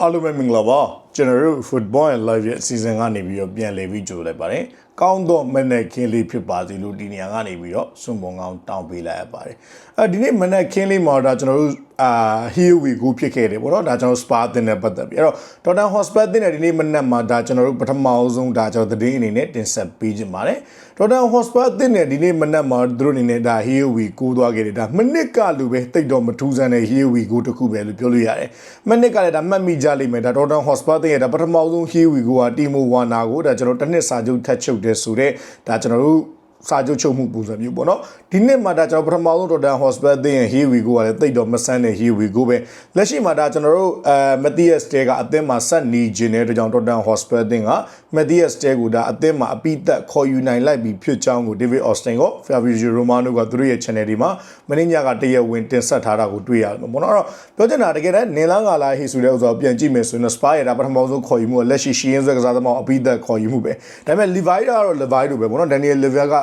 အားလုံးပဲမင်္ဂလာပါ ကျွန်တော်တို့ football and live ရဲ့အစီအစဉ်ကနေပြီးတော့ပြန်လည်ပြီးကြိုလိုက်ပါတယ်ကောင်းတော့မနေ့ခင်းလေးဖြစ်ပါစေလို့ဒီနေရာကနေပြီးတော့စွန်ပုံကောင်းတောင်းပေးလိုက်ရပါတယ်အဲဒီနေ့မနေ့ခင်းလေးမှာတော့ကျွန်တော်တို့အာ here we go ဖြစ်ခဲ့တယ်ပေါ့နော်ဒါကျွန်တော် spa တင်တဲ့ပတ်သက်ပြီးအဲ့တော့ Tottenham Hotspur တင်တဲ့ဒီနေ့မနေ့မှာဒါကျွန်တော်တို့ပထမအဆုံးဒါကျွန်တော်သတင်းအနေနဲ့တင်ဆက်ပေးခြင်းပါတယ် Tottenham Hotspur တင်တဲ့ဒီနေ့မနေ့မှာသူတို့အနေနဲ့ဒါ here we go သွားခဲ့တယ်ဒါမနစ်ကလူပဲတိတ်တော့မထူးဆန်းတဲ့ here we go တခုပဲလို့ပြောလို့ရတယ်မနစ်ကလည်းဒါမှတ်မိကြလိမ့်မယ်ဒါ Tottenham Hotspur တင်ရဲ့ဒါပထမဆုံး here we go ကတီမိုဝါနာကိုဒါကျွန်တော်တစ်နှစ်စာချုပ်ထပ်ချုပ်တယ်ဆိုတော့ဒါကျွန်တော်တို့စာချုပ်ချုပ်မှုပုံစံမျိုးပေါ့နော်ဒီနှစ်မှာဒါကျွန်တော်ပထမဆုံး Tottenham Hotspur အသင်းရဲ့ Here we go ကလည်းတိတ်တော့မဆန်းတဲ့ Here we go ပဲလက်ရှိမှာဒါကျွန်တော်တို့အဲ Matthias Ter ကအသင်းမှာဆက်နေခြင်းတဲ့အတွက်ကြောင့် Tottenham Hotspur အသင်းက Matthias Ter ကိုဒါအသင်းမှာအပိသက်ခေါ်ယူနိုင်လိုက်ပြီးဖြစ်ကြောင်းကို David Austin က Fabrizio Romano ကသူတို့ရဲ့ channel ဒီမှာမင်းညကတရက်ဝင်တင်ဆက်ထားတာကိုတွေ့ရတယ်ပေါ့နော်အဲ့တော့ပြောချင်တာတကယ်တမ်းနင်လာငါလာဟေဆိုတဲ့ဥစ္စာကိုပြန်ကြည့်မယ်ဆိုရင် Spa ရဲ့ဒါပထမဆုံးခေါ်ယူမှုကလက်ရှိရှီရင်ဆွဲကစားသမားအပိသက်ခေါ်ယူမှုပဲဒါပေမဲ့ Levi ကတော့ Levi လိုပဲပေါ့နော် Daniel Levi က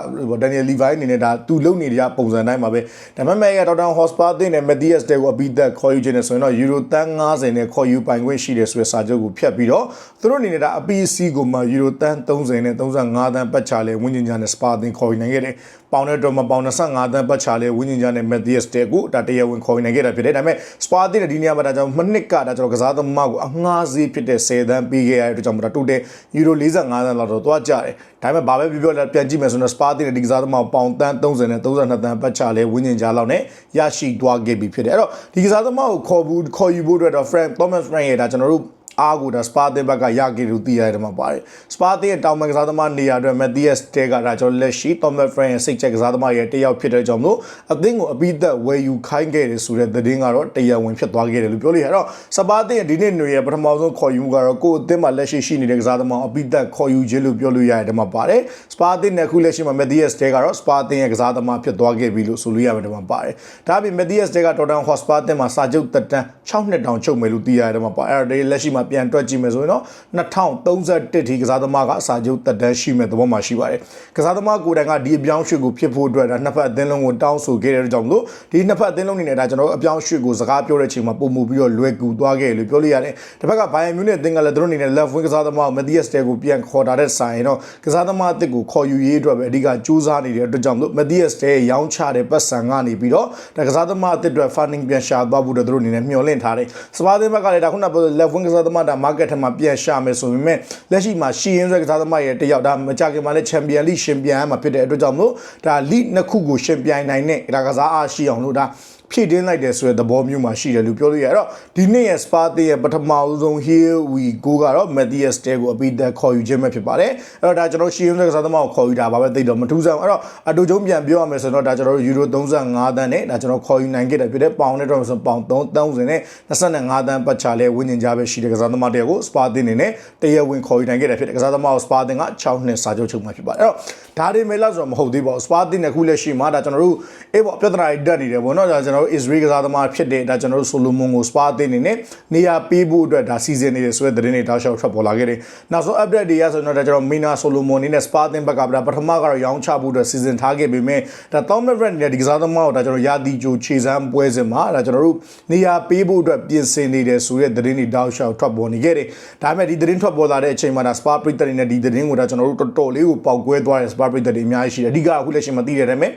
Daniel Levi အနေနဲ့ဒါသူလုံနေတဲ့ပုံစံတိုင်းမှာပဲဒါပေမဲ့ရဲ့ Tottenham Hotspur အသင်းနဲ့ Matthias Ter ကိုအပိသက်ခေါ်ယူခြင်းနဲ့ဆိုရင်တော့ Euro တန်း90နဲ့ခေါ်ယူပိုင်ခွင့်ရှိတယ်ဆိုတဲ့စာချုပ်ကိုဖျက်ပြီးတော့သူတို့အနေနဲ့ဒါအပီစီကိုမှ Euro တန်း30နဲ့35တန်းပတ်ချလဲဝင်းကျင်ကြနဲ့ Spa အသင်းခေါ်ယူနိုင်ခဲ့တယ်ပေါင်တဲ့တော့မပေါင်25တန်းပတ်ချလဲဝင်းကျင်ကြနဲ့ Matthias Ter ကိုဒါတရားဝင်ခေါ်ယူနိုင်ခဲ့တာဖြစ်တယ်ဒါပေမဲ့ Spa အသင်းနဲ့ဒီနေရာမှာဒါကြောင့်မနစ်ကဒါကျွန်တော်ကစားသမားကိုအငှားစီးဖြစ်တဲ့10တန်းပေးခဲ့ရတဲ့အတွက်ကြောင့်ဒါတိုတယ် Euro 45တန်းလောက်တော့သွားကြတယ်ဒါပေမဲ့ဘာပဲပြောပြောပြန်ကြည့်မယ်ဆိုတော့ Spa အသင်းနဲ့ဒီကစားသမားပေါင်တန်း30နဲ့32တန်းပတ်ချလဲဝင်းကျင်ကြလောက်နဲ့ရရှိသွားခဲ့ပြီဖြစ်တယ်အဲ့တော့ဒီကစားသမားကိုခေါ်ဘူးခေါ်ယူဖို့အတွက်တော့ Frank Thomas Frank ရဲ့ဒါကျွန်တော်တို့ အားကိုဒါစပါတင်ဘက်ကရခဲ့လို့သိရတယ်မှာပါတယ်စပါတင်ရဲ့တောင်မန်ကစားသမားနေရာအတွက်မက်သီယက်စတဲကဒါကျွန်တော်လက်ရှိတောမက်ဖရန်ရဲ့စိတ်ချက်ကစားသမားရဲ့တယောက်ဖြစ်တဲ့ကြောင့်မို့အသင်းကိုအပိသက်ဝယ်ယူခိုင်းခဲ့တယ်ဆိုတဲ့သတင်းကတော့တရားဝင်ဖြစ်သွားခဲ့တယ်လို့ပြောလို့ရတော့စပါတင်ရဲ့ဒီနေ့ຫນွေရဲ့ပထမဆုံးခေါ်ယူမှုကတော့ကိုယ်အသင်းမှာလက်ရှိရှိနေတဲ့ကစားသမားအပိသက်ခေါ်ယူခြင်းလို့ပြောလို့ရတယ်မှာပါတယ်စပါတင်နဲ့ခုလက်ရှိမှာမက်သီယက်စတဲကတော့စပါတင်ရဲ့ကစားသမားဖြစ်သွားခဲ့ပြီလို့ဆိုလို့ရတယ်မှာပါတယ်ဒါပြင်မက်သီယက်စတဲကတော်တန်ဟော့စပါတင်မှာစာချုပ်တက်တန်း6နှစ်တောင်ချုပ်မယ်လို့သိရတယ်မှာပါအဲ့ဒါလက်ရှိမှာပြန်တွက်ကြည့်မယ်ဆိုရင်တော့2031ထိကစားသမားကစာချုပ်တက်တန်းရှိမဲ့သဘောမှာရှိပါတယ်ကစားသမားကိုယ်တိုင်ကဒီအပြောင်းရွှေ့ကိုဖြစ်ဖို့အတွက်ဒါနှစ်ဖက်အသင်းလုံးကိုတောင်းဆိုခဲ့တဲ့ကြောင့်မလို့ဒီနှစ်ဖက်အသင်းလုံးနေနဲ့ဒါကျွန်တော်တို့အပြောင်းရွှေ့ကိုစကားပြောတဲ့ချိန်မှာပုံမှုပြီးတော့လွယ်ကူသွားခဲ့လို့ပြောလို့ရတယ်တစ်ဖက်ကဘိုင်ယန်မြူးနဲ့အသင်းကလည်းသူတို့အနေနဲ့ left wing ကစားသမားကို Matthias Ter ကိုပြန်ခေါ်တာတဲ့ဆိုင်တော့ကစားသမားအသစ်ကိုခေါ်ယူရေးအတွက်ပဲအဓိကစူးစမ်းနေတဲ့အတွက်ကြောင့်မလို့ Matthias Ter ရောင်းချတဲ့ပတ်စံကနေပြီးတော့ဒါကစားသမားအသစ်အတွက် funding ပြန်ရှာသွားဖို့အတွက်သူတို့အနေနဲ့မျှော်လင့်ထားတယ်စပါးသင်းဘက်ကလည်းဒါခုနက left wing ကစားသမားဒါ market ထဲမှာပြန်ရှာမယ်ဆိုပေမဲ့လက်ရှိမှာရှီရင်ဆွဲကစားသမားရဲ့တယောက်ဒါမကြခင်မှာလည်းချန်ပီယံလိရှင်ပြိုင်ရမှာဖြစ်တဲ့အတွက်ကြောင့်မို့ဒါလိနှစ်ခုကိုရှင်ပြိုင်နိုင်တဲ့ဒါကစားအားရှိအောင်လို့ဒါဖြည့်တင်းလိုက်တယ်ဆိုတဲ့သဘောမျိုးမှာရှိတယ်လို့ပြောလို့ရတော့ဒီနေ့ရဲ့ Spa တဲ့ရဲ့ပထမဆုံး Here we go ကတော့ Matthias Ter ကိုအပိသက်ခေါ်ယူခြင်းပဲဖြစ်ပါတယ်အဲ့တော့ဒါကျွန်တော်ရှီရင်ဆွဲကစားသမားကိုခေါ်ယူတာပါပဲသိတော့မထူးဆန်းအဲ့တော့အတူချုံပြန်ပြောရမယ်ဆိုတော့ဒါကျွန်တော်တို့ Euro 35တန်းနဲ့ဒါကျွန်တော်ခေါ်ယူနိုင်ခဲ့တယ်ဖြစ်တဲ့ပေါင်နဲ့တော့ဆိုပေါင်30နဲ့25တန်းပတ်ချလဲဝင်းကျင်ကြပဲရှိတဲ့ကစားသမားတယောက်ကို Spa တင်နေနဲ့တရားဝင်ခေါ်ယူနိုင်ခဲ့တယ်ဖြစ်တဲ့ကစားသမားကို Spa တင်က6နှစ်စာချုပ်ချုပ်မှာဖြစ်ပါတယ်အဲ့တော့ဒါတွေမဲ့လောက်ဆိုတော့မဟုတ်သေးပါဘူး Spa တင်တဲ့ခုလက်ရှိမှာဒါကျွန်တော်တို့အေးပေါ့ပြဿနာတွေတက်နေတယ်ပေါ့နော်ဒါကျွန်တော်တို့ Israel ကစားသမားဖြစ်တဲ့ဒါကျွန်တော်တို့ Solomon ကို Spa တင်နေနဲ့နေရာပေးဖို့အတွက်ဒါစီစဉ်နေတယ်ဆိုတဲ့သတင်းတွေတောက်လျှောက်ထွက်ပေါ်လာခဲ့တယ်နောက်ဆုံး update တွေရဆိုတော့ဒါကျွန်တော် Mina Solomon နေနဲ့ Spa တင်ဘက်ကဒါပထမကတော့ရောင်းချဖို့အတွက်စီစဉ်ထားခဲ့ပေမဲ့ဒါ Thomas Brand နဲ့ဒီကစားသမားကိုဒါကျွန်တော်ရာသီကြိုခြေစမ်းပွဲစဉ်မှာဒါကျွန်တော်တို့နေရာပေးဖို့အတွက်ပြင်ဆင်နေတယ်ဆိုတဲ့သတင်းတွေတောက်လျှောက်ထွက်ပေါ်နေခဲ့တယ်ဒါပေမဲ့ဒီသတင်းထွက်ပေါ်လာတဲ့အချိန်မှာဒါ Spa ပရိသတ်တွေနဲ့ဒီသတင်းကိုဒါကျွန်တော်တို့တော်တော်လေးကိုပေါက်ကွဲသွားတဲ့ Spa ပရိသတ်တွေအများကြီးရှိတယ်အဓိကအခုလက်ရှိမှာသိရတယ်ဒါပေမဲ့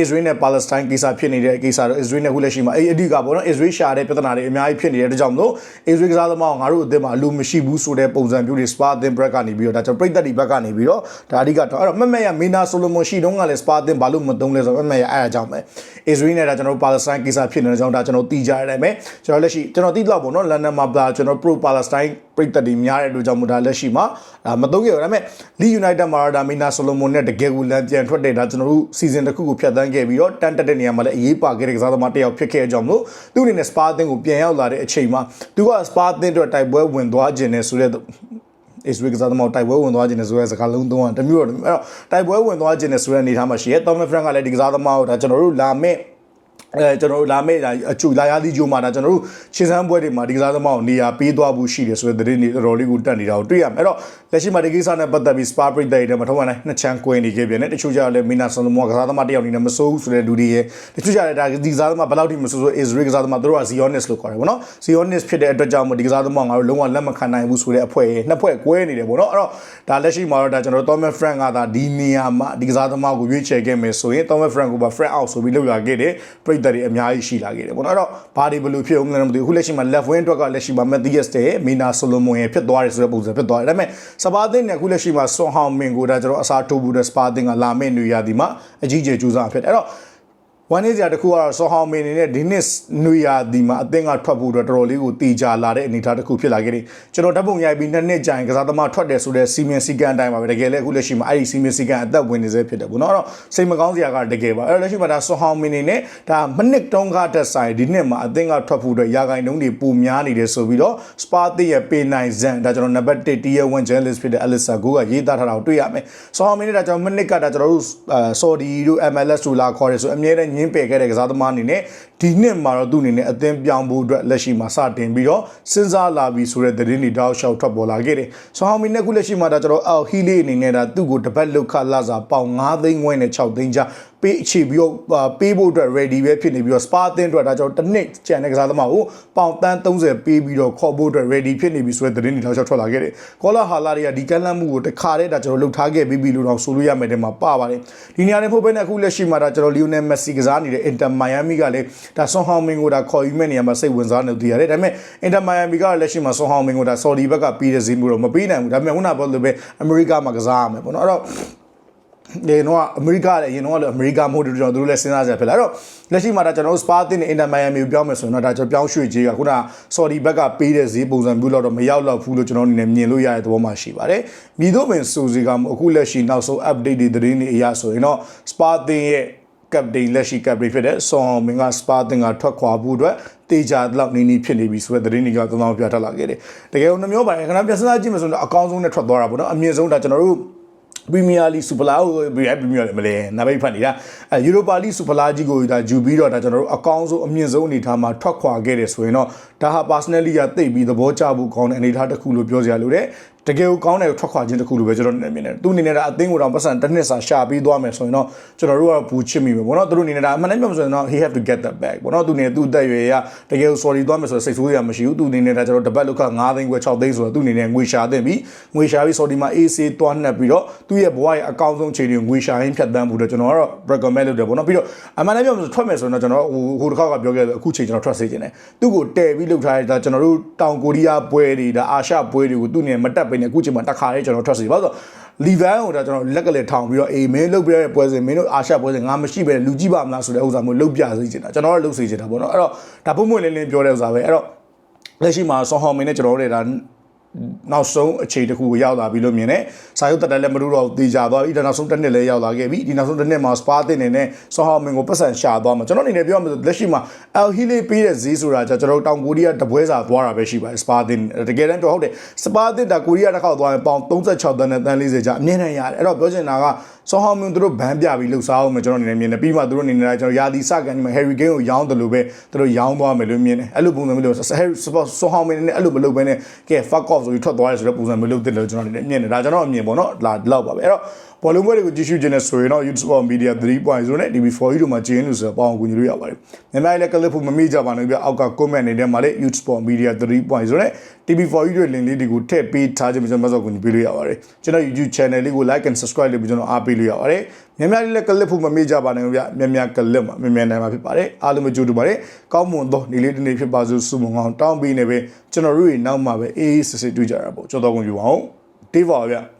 Israel နဲ့ Palestine ကိစ္စဖြစ်နေတဲ့ကိစ္စတော့ Israel နဲ့အခုလက်ရှိမှာအဲ့အဓိကပေါ့နော် Israel ရှာတဲ့ပြဿနာတွေအများကြီးဖြစ်နေတဲ့အတွက်ကြောင့်မလို့ Israel ကစားသမားကိုငါတို့အသင်းမှာအလိုမရှိဘူးဆိုတဲ့ပုံစံမျိုးတွေ Spa အသင်း break ကနေပြီးတော့ဒါကျွန်တော်ပရိသတ်တွေဘက်ကနေပြီးတော့ဒါအဓိကတော့အဲ့တော့မမက်ရမင်းနာဆိုလိုမွန်ရှိတုန်းကလည်း Spa အသင်းဘာလို့မသုံးလဲဆိုတော့မမက်ရအဲ့ဒါကြောင့်ပဲ Israel နဲ့ဒါကျွန်တော် Palestine ကိစ္စဖြစ်နေတဲ့ကြောင့်ဒါကျွန်တော်သိကြရတယ်မယ်ကျွန်တော်လက်ရှိကျွန်တော်သိတော့ပေါ့နော် London မှာကျွန်တော် Pro Palestine ပရိသတ်တွေများတဲ့အတွက်ကြောင့်မို့ဒါလက်ရှိမှာဒါမသုံးခဲ့ဘူးဒါပေမဲ့ Leeds United မှာဒါမီနာဆိုလိုမွန်နဲ့တကယ်ကိုလမ်းပြန်ထွက်တဲ့ဒါကျွန်တော်တို့စီဇန်တစ်ခုကိုဖျက်ဆီးခဲ့ပြီးတော့တန်တက်တဲ့နေရာမှာလည်းအရေးပါခဲ့တဲ့ကစားသမားတစ်ယောက်ဖြစ်ခဲ့ကြအောင်လို့သူ့အနေနဲ့ Spa အသင်းကိုပြန်ရောက်လာတဲ့အချိန်မှာသူက Spa အသင်းအတွက်တိုက်ပွဲဝင်သွားခြင်းနဲ့ဆိုတဲ့ Israel ကစားသမားတိုက်ပွဲဝင်သွားခြင်းနဲ့ဆိုတဲ့စကားလုံးသုံးတာတမျိုးတော့အဲ့တော့တိုက်ပွဲဝင်သွားခြင်းနဲ့ဆိုတဲ့အနေအထားမှာရှိရဲ Thomas Frank ကလည်းဒီကစားသမားကိုဒါကျွန်တော်တို့လာမဲ့ အဲကျွန်တော်တို့လာမယ့်ဒါအချူလာရသည့်ဂျိုမှာဒါကျွန်တော်တို့ရှင်းစမ်းပွဲတွေမှာဒီကစားသမားကိုနေရာပေးသွားဖို့ရှိတယ်ဆိုတဲ့သတင်းတွေတော်တော်လေးကိုတက်နေတာကိုတွေ့ရမယ်အဲ့တော့လက်ရှိမှာဒီကိစ္စနဲ့ပတ်သက်ပြီး Spa Break တွေထဲမှာထောက်ပံ့နိုင်နှစ်ချမ်းကွင်းနေခဲ့ပြန်တယ်တချို့ကြလည်းမီနာဆန်လမွာကစားသမားတယောက်အနေနဲ့မစိုးဘူးဆိုတဲ့လူတွေရဲ့တချို့ကြလည်းဒါဒီကစားသမားဘယ်လောက်ထိမစိုးဆို Israel ကစားသမားတို့က Zionist လို့ခေါ်တယ်ဗောနော် Zionist ဖြစ်တဲ့အတွက်ကြောင့်မို့ဒီကစားသမားငါတို့လုံးဝလက်မခံနိုင်ဘူးဆိုတဲ့အဖွဲ့ရဲ့နှစ်ဖွဲ့ကွဲနေတယ်ဗောနော်အဲ့တော့ဒါလက်ရှိမှာတော့ဒါကျွန်တော် Thomas Frank ကဒါဒီနေရာမှာဒီကစားသမားကိုရွေးချယ်ခဲ့မယ်ဆိုရင် Thomas Frank ကိုပါ Frank out ဆိုပြီးလောက်လာခဲ့တယ်ပြိတ္တတွေအများကြီးရှိလာခဲ့တယ်ဗောနော်အဲ့တော့ဘာတွေဘယ်လိုဖြစ်အောင်လဲမသိဘူးအခုလက်ရှိမှာ left wing အတွက်ကလက်ရှိမှာ Matthias တဲ့ Mina Solomon ရဲ့ဖြစ်သွားတယ်ဆိုတဲ့ပုံစံဖြစ်သွားတယ်ဒါပေမဲ့စပါသင်းနဲ့အခုလက်ရှိမှာ Son Heung-min ကိုဒါကျွန်တော်အစားထိုးဘူးတဲ့ Spa သင်းကလာမယ့်နေရာဒီမှာအကြီးကျယ်ကြိုးစားဖြစ်တယ်အဲ့တော့ ဝမ်းနေစရာတစ်ခုကတော့ဆောဟောင်မင်းနေနဲ့ဒီနှစ်နွေရာသီမှာအသင်းကထွက်ဖို့အတွက်တော်တော်လေးကိုတီကြလာတဲ့အနေအထားတစ်ခုဖြစ်လာခဲ့တယ်ကျွန်တော်ဓာတ်ပုံရိုက်ပြီးနှစ်နှစ်ကြာရင်ကစားသမားထွက်တယ်ဆိုတဲ့စီမင်းစီကန်အတိုင်းပါပဲတကယ်လည်းအခုလက်ရှိမှာအဲ့ဒီစီမင်းစီကန်အသက်ဝင်နေစေဖြစ်တယ်ပေါ့နော်အဲ့တော့စိတ်မကောင်းစရာကတကယ်ပါအဲ့တော့လက်ရှိမှာဒါဆောဟောင်မင်းနေနဲ့ဒါမနစ်တုံးကားတက်ဆိုင်ဒီနှစ်မှာအသင်းကထွက်ဖို့အတွက်ရာဂိုင်တုံးတွေပုံများနေတယ်ဆိုပြီးတော့စပါသစ်ရဲ့ပေနိုင်ဇန်ဒါကျွန်တော်နံပါတ်1 tier 1 journalist ဖြစ်တဲ့ Alisa Go ကရေးသားထားတာကိုတွေ့ရမယ်ဆောဟောင်မင်းနေဒါကျွန်တော်မနစ်ကဒါကျွန်တော်တို့ဆော်ဒီတို့ MLS တို့လာခေါ်တယ်ဆိုအမြဲတမ်းညင်းပယ်ခဲ့တဲ့ကစားသမားသမားအနေနဲ့ ဒီနှစ်မှာတော့သူ့အနေနဲ့အသင်းပြောင်းဖို့အတွက်လက်ရှိမှာစတင်ပြီးတော့စဉ်းစားလာပြီဆိုတဲ့သတင်းတွေတောက်လျှောက်ထွက်ပေါ်လာခဲ့တယ်။ဆောင်းမီနဲ့ခုလက်ရှိမှာဒါကျွန်တော်အော်ဟီလေးအနေနဲ့ဒါသူ့ကိုတပတ်လောက်ခလာစာပေါင်9သိန်းဝန်းနဲ့6သိန်းကြားပေးအချီပြီးတော့ပေးဖို့အတွက် ready ပဲဖြစ်နေပြီးတော့ spa အသင်းအတွက်ဒါကျွန်တော်တစ်နှစ်ကျန်တဲ့ကစားသမားကိုပေါင်တန်း30ပေးပြီးတော့ခေါ်ဖို့အတွက် ready ဖြစ်နေပြီဆိုတဲ့သတင်းတွေတောက်လျှောက်ထွက်လာခဲ့တယ်။ကောလာဟာလာတွေကဒီကမ်းလှမ်းမှုကိုတခါတည်းဒါကျွန်တော်လှုပ်ထားခဲ့ပြီးပြီလို့တော့ဆိုလို့ရမယ်တဲ့မှာပါပါတယ်။ဒီနေရာနဲ့ဖို့ပဲနဲ့အခုလက်ရှိမှာဒါကျွန်တော်လီယိုနယ်မက်ဆီကစားနေတဲ့ Inter Miami ကလည်းဒါဆွန်ဟောင်မင်ကိုဒါခေါ်ယူမဲ့နေရာမှာစိတ်ဝင်စားနေတယ်ရတယ်ဒါပေမဲ့ Inter Miami ကလက်ရှိမှာဆွန်ဟောင်မင်ကိုဒါ Saudi ဘက်ကပြီးတဲ့ဈေးမျိုးတော့မပေးနိုင်ဘူးဒါပေမဲ့ခုနကပြောလို့ပဲ America မှာကစားရမယ်ပေါ့နော်အဲ့တော့ဒီတော့အမေရိကလည်းရင်တော့လည်းအမေရိကမဟုတ်တူကျွန်တော်တို့လည်းစဉ်းစားကြဖြစ်လာအဲ့တော့လက်ရှိမှာဒါကျွန်တော်တို့ Spa တင်နေ Inter Miami ကိုပြောင်းမယ်ဆိုရင်တော့ဒါကျွန်တော်ပြောင်းရွှေ့ကြီးကခုန Saudi ဘက်ကပေးတဲ့ဈေးပုံစံမျိုးတော့မရောက်တော့ဘူးလို့ကျွန်တော်အနေနဲ့မြင်လို့ရတဲ့သဘောမှရှိပါတယ်။မြည်တို့ပင်စူစီကအခုလက်ရှိနောက်ဆုံး update တွေသတင်းတွေအရဆိုရင်တော့ Spa တင်ရဲ့ captain လက်ရှိ captain ဖြစ်တဲ့ဆွန်အောင်မင်က Spa တင်ကထွက်ခွာဖို့အတွက်တေချာလောက်နေနေဖြစ်နေပြီဆိုတဲ့သတင်းတွေကသုံးသောပြထားလာခဲ့တယ်။တကယ်လို့နှမျိုးပိုင်းခဏပြန်စဉ်းစားကြည့်မယ်ဆိုတော့အကောင်းဆုံးနဲ့ထွက်သွားတာပေါ့နော်။အမြင့်ဆုံးဒါကျွန်တော်တို့ပရီးမီးယားလိစူပလာကိုပရီးမီးယားလည်းမလဲနာပိတ်ဖတ်နေတာအဲယူရိုပါလိစူပလာကြီးကိုဒါဂျူပြီးတော့ဒါကျွန်တော်တို့အကောင်းဆုံးအမြင့်ဆုံးအနေထားမှာထွက်ခွာခဲ့တယ်ဆိုရင်တော့ဒါဟာ personally ကသိပြီးသဘောကျဖို့ကောင်းတဲ့အနေထားတစ်ခုလို့ပြောစရာလိုတယ်တကယ်ကိုကောင်းတဲ့ထွက်ခွာခြင်းတစ်ခုလို့ပဲကျွန်တော်နေမြင်တယ်သူအနေနဲ့ဒါအသင်းကိုတော့ပတ်စံတစ်နှစ်စာရှာပြီးသွားမယ်ဆိုရင်တော့ကျွန်တော်တို့ကဘူးချစ်မိမယ်ဘောနော်သူတို့အနေနဲ့ဒါအမှန်တမ်းပြောမှဆိုရင်တော့ he have to get that back ဘောနော်သူအနေနဲ့သူ့အသက်အရွယ်ရတကယ်ကို sorry သွားမယ်ဆိုတော့စိတ်ဆိုးစရာမရှိဘူးသူအနေနဲ့ဒါကျွန်တော်တပတ်လောက်က9သိန်းခွဲ6သိန်းဆိုတော့သူအနေနဲ့ငွေရှာသင့်ပြီငွေရှာပြီး sorry မှာ AC သွားနှက်ပြီးတော့သူ့ရဲ့ဘဝရဲ့အကောင်းဆုံးချိန်တွေကိုငွေရှာရင်းဖြတ်သန်းဖို့တော့ကျွန်တော်ကတော့ recommend လုပ်တယ်ဘောနော်ပြီးတော့အမှန်တမ်းပြောမှဆိုထွက်မယ်ဆိုရင်တော့ကျွန်တော်ဟိုဟိုတစ်ခါကပြောခဲ့တယ်အခုချိန်ကျွန်တော်ထွက်စေချင်တယ်သူ့ကိုတည်ပြီးလုပ်ထားတဲ့ဒါကျွန်တော်တို့တောင်ကိုရီးယားပွဲတွေဒါအာရှပွဲတွေကိုသူ့အနေနဲ့မတက်ပင်နဲ့အခုချိန်မှာတစ်ခါလေးကျွန်တော်ထွက်စီဘာလို့လီဗန်ကိုဒါကျွန်တော်လက်ကလေးထောင်ပြီးတော့အေးမင်းလုတ်ပြတဲ့ပွဲစဉ်မင်းတို့အာရှပွဲစဉ်ငါမရှိပဲလူကြည့်ပါမလားဆိုတဲ့ဥစ္စာမျိုးလုတ်ပြစေချင်တာကျွန်တော်ကလုတ်စေချင်တာပေါ့နော်အဲ့တော့ဒါပုံမှန်လင်းလင်းပြောတဲ့ဥစ္စာပဲအဲ့တော့လက်ရှိမှာဆွန်ဟော်မင်းနဲ့ကျွန်တော်တို့တွေဒါ နောက်ဆုံးအခြေတစ်ခုကိုရောက်လာပြီလို့မြင်တယ်။စာရုပ်တက်တယ်လည်းမလို့တော့တေချာသွားပြီ။ဒီနောက်ဆုံးတစ်နှစ်လည်းရောက်လာခဲ့ပြီ။ဒီနောက်ဆုံးတစ်နှစ်မှာ Spa တင်နေနဲ့ဆောဟောမင်ကိုပတ်စံရှာသွားမှာကျွန်တော်အနေနဲ့ပြောရမယ်ဆိုလက်ရှိမှာ El Hili ပေးတဲ့ဈေးဆိုတာကျွန်တော်တို့တောင်ကိုရီးယားတပွဲစာသွားတာပဲရှိပါတယ် Spa တင်တကယ်တမ်းတော့ဟုတ်တယ် Spa တင်တာကိုရီးယားတစ်ခေါက်သွားရင်ပေါင်36တန်းနဲ့တန်း40ကျအမြင်နဲ့ရတယ်။အဲ့တော့ပြောချင်တာက ဆောဟောမင်တို့ဘန်းပြပြီးလှုပ်ရှားအောင်မယ်ကျွန်တော်အနေနဲ့မြင်တယ်ပြီးမှတို့အနေနဲ့ကျွန်တော်ယာဒီစကန်ဒီမှာ Harry Kane ကိုရောင်းတယ်လို့ပဲတို့ရောင်းသွားမယ်လို့မြင်တယ်။အဲ့လိုပုံစံမျိုးလို့ဆောဟောမင်နဲ့အဲ့လိုမလုပ်ဘဲနဲ့ကဲ fuck off ဆိုပြီးထွက်သွားရဲဆိုတော့ပုံစံမျိုးလုပ်တယ်လို့ကျွန်တော်အနေနဲ့မြင်တယ်ဒါကျွန်တော်အမြင်ပေါ့နော်လာလောက်ပါပဲအဲ့တော့ ဘောလုံးပွဲတွေကိုကြည့်ရှုခြင်းနဲ့ဆိုရင်တော့ YouTube Sport Media 3.0နဲ့ TV4 တို့မှာကျင်းလို့ဆိုတော့ပေါအောင်ကူညီလို့ရပါတယ်။မြန်မာလည်းကလစ်ဖို့မမေ့ကြပါနဲ့ပြအောက်က comment နေတဲ့မှာလေ YouTube Sport Media 3.0နဲ့ TV4 တို့ link လေးတွေကိုထည့်ပေးထားခြင်းကျွန်တော်မစောကူညီပေးလို့ရပါတယ်။ကျွန်တော် YouTube channel လေးကို like and subscribe လုပ်ပြီးကျွန်တော်အားပေးလို့ရပါတယ်။မြန်မာလည်းကလစ်ဖို့မမေ့ကြပါနဲ့ဗျမြန်မာကလစ်မှာမြန်မာနိုင်မှာဖြစ်ပါတယ်။အားလုံးပဲကြိုးတူပါတယ်။ကောင်းမွန်သောနေ့လေးတစ်နေ့ဖြစ်ပါစို့ဆုမွန်ကောင်းတောင်းပေးနေပဲကျွန်တော်တို့တွေနောက်မှာပဲအေးအေးဆေးဆေးတွေ့ကြတာပေါ့။ကြောက်တော့ကုန်ယူအောင်။တေးပါဗျ။